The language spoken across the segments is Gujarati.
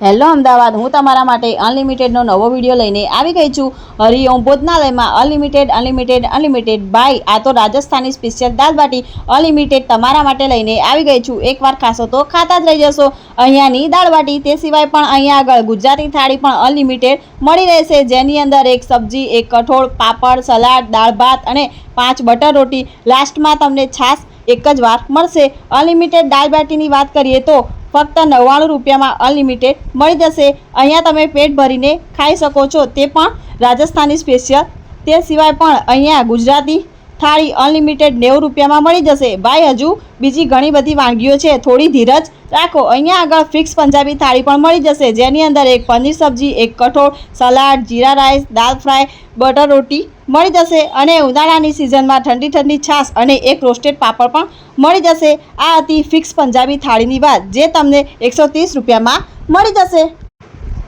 હેલો, અમદાવાદ. હું તમારા માટે અનલિમિટેડનો નવો વીડિયો લઈને આવી ગઈ છું. હરિઓમ ભોજનાલયમાં અનલિમિટેડ અનલિમિટેડ અનલિમિટેડ બાય, આ તો રાજસ્થાની સ્પેશિયલ દાલ બાટી. અનલિમિટેડ તમારા માટે લઈને આવી ગઈ છું. એકવાર ખાશો તો ખાતા જ રહી જશો. અહીંયાની દાળ બાટી, તે સિવાય પણ અહીંયા આગળ ગુજરાતી થાળી પણ અનલિમિટેડ મળી રહેશે. જેની અંદર એક સબ્જી, એક કઠોળ, પાપડ, સલાડ, દાળ ભાત અને પાંચ બટર રોટી. લાસ્ટમાં તમને છાશ એક જ વાર મળશે. અનલિમિટેડ દાળ બાટીની વાત કરીએ તો ફક્ત નવ્વાણું રૂપિયામાં અનલિમિટેડ મળી જશે. અહીંયા તમે પેટ ભરીને ખાઈ શકો છો. તે પણ રાજસ્થાની સ્પેશિયલ. તે સિવાય પણ અહીંયા ગુજરાતી થાળી અનલિમિટેડ નેવું રૂપિયામાં મળી જશે. ભાઈ, હજુ બીજી ઘણી બધી વાનગીઓ છે. થોડી ધીરજ રાખો. અહીંયા આગળ ફિક્સ પંજાબી થાળી પણ મળી જશે. જેની અંદર એક પનીર સબ્જી, એક કઠોળ, સલાડ, જીરા રાઈસ દાલ ફ્રાય, બટર રોટી મળી જશે અને ઉનાળાની સિઝનમાં ઠંડી ઠંડી છાશ અને એક રોસ્ટેડ પાપડ પણ મળી જશે. આ હતી ફિક્સ પંજાબી થાળીની વાત, જે તમને એકસો ત્રીસ રૂપિયામાં મળી જશે.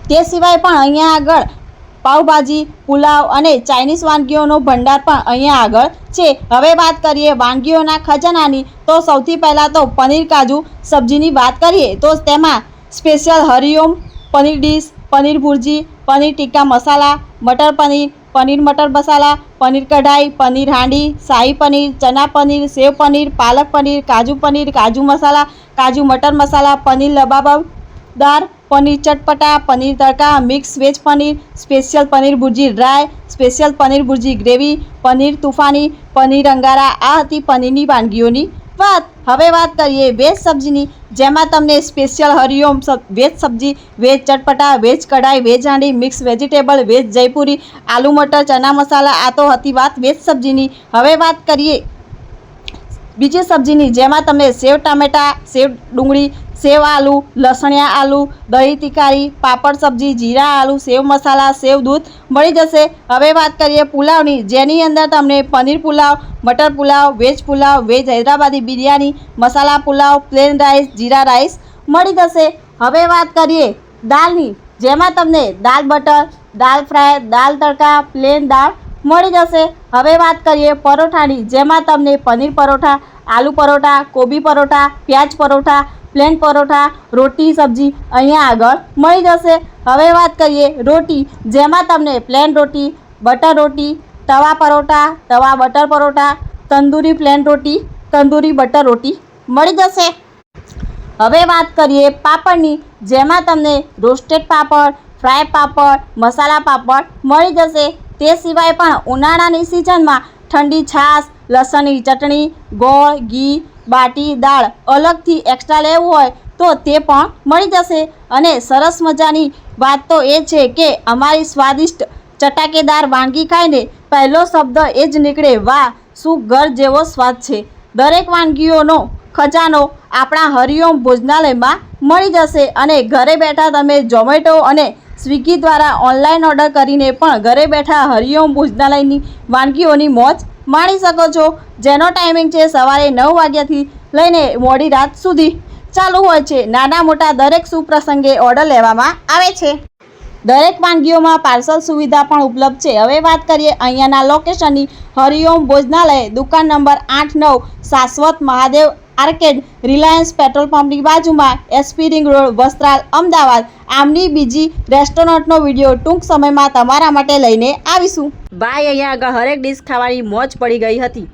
તે સિવાય પણ અહીંયા આગળ પાઉભાજી, પુલાવ અને ચાઇનીઝ વાનગીઓનો ભંડાર પણ અહીંયા આગળ છે. હવે વાત કરીએ વાનગીઓના ખજાનાની, તો સૌથી પહેલાં તો પનીર કાજુ સબ્જીની વાત કરીએ, તો તેમાં સ્પેશિયલ હરિઓમ પનીર ડીશ, પનીર ભુરજી, પનીર ટિક્કા મસાલા, મટર પનીર પનીર મટર મસાલા, પનીર કઢાઈ, પનીર હાંડી, શાહી પનીર, ચના પનીર, સેવ પનીર, પાલક પનીર, કાજુ પનીર, કાજુ મસાલા, કાજુ મટર masala, paneer lababdar paneer ચટપટા, paneer tadka, mix veg paneer, special paneer bhurji dry, special paneer bhurji gravy, paneer તુફાની, paneer અંગારા, આ હતી પનીરની વાનગીઓની વાત. હવે વાત કરીએ વેજ સબ્જીની. જેમાં તમને special Hariom veg sabzi, veg chatpata, veg kadai, veg handi, mix vegetable, veg Jaipuri, aloo matar, chana masala, આ તો હતી વાત વેજ સબ્જીની. હવે વાત કરીએ બીજી સબ્જીની જેમાં તમને સેવ ટામેટા, સેવ ડુંગળી, સેવ આલુ, લસણિયા આલુ, દહીં તિકારી, પાપડ સબ્જી, જીરા આલુ, સેવ મસાલા, સેવ દૂધ મળી જશે. હવે વાત કરીએ પુલાવની, જેની અંદર તમને પનીર પુલાવ, મટર pulao, veg pulao, veg Hyderabadi biryani, masala pulao, plain rice, જીરા રાઈસ મળી જશે. હવે વાત કરીએ દાળની, જેમાં તમને દાલ બટર દાલ ફ્રાય દાલ તડકા, પ્લેન દાળ મળી જશે. હવે વાત કરીએ પરોઠાની. જેમાં તમને પનીર પરોઠા, આલુ પરોઠા, કોબી પરોઠા, પ્યાજ પરોઠા, પ્લેન પરોઠા, રોટી, સબ્જી અહીંયા આગળ મળી જશે. હવે વાત કરીએ રોટી. જેમાં તમને પ્લેન રોટી, બટર રોટી, તવા પરોઠા, તવા બટર પરોઠા, તંદૂરી પ્લેન રોટી, તંદૂરી બટર રોટી મળી જશે. હવે વાત કરીએ પાપડની. જેમાં તમને રોસ્ટેડ પાપડ, ફ્રાય પાપડ, મસાલા પાપડ મળી જશે. તે સિવાય પણ ઉનાળાની સિઝનમાં ઠંડી, છાશ, લસણની ચટણી, ગોળ, ઘી, બાટી, દાળ અલગથી એક્સ્ટ્રા લેવું હોય તો તે પણ મળી જશે. અને સરસ મજાની વાત તો એ છે કે અમારી સ્વાદિષ્ટ ચટાકેદાર વાનગી ખાઈને પહેલો શબ્દ એ જ નીકળે, વાહ, શું ઘર જેવો સ્વાદ છે. દરેક વાનગીઓનો ખજાનો આપણા હરિઓમ ભોજનાલયમાં મળી જશે અને ઘરે બેઠા તમે ઝોમેટો અને સ્વિગી દ્વારા ઓનલાઈન ઓર્ડર કરીને પણ ઘરે બેઠા હરિઓમ ભોજનાલયની વાનગીઓની મોજ માણી શકો છો. જેનો ટાઈમિંગ છે સવારે નવ વાગ્યાથી લઈને મોડી રાત સુધી ચાલુ હોય છે. નાના મોટા દરેક સુપ્રસંગે ઓર્ડર લેવામાં આવે છે. દરેક વાનગીઓમાં પાર્સલ સુવિધા પણ ઉપલબ્ધ છે. હવે વાત કરીએ અહીંયાના લોકેશનની. હરિઓમ ભોજનાલય, દુકાન નંબર આઠ નવ, શાશ્વત મહાદેવ આર્કેડ રિલાયન્સ પેટ્રોલ પંપની બાજુમાં, SP ring road, Vastral, Ahmedabad. આમની બીજી રેસ્ટોરન્ટનો વીડિયો ટૂંક સમયમાં તમારા માટે લઈને આવીશું. ભાઈ અહીંયા આગળ હરેક ડીશ ખાવાની મોજ પડી ગઈ હતી.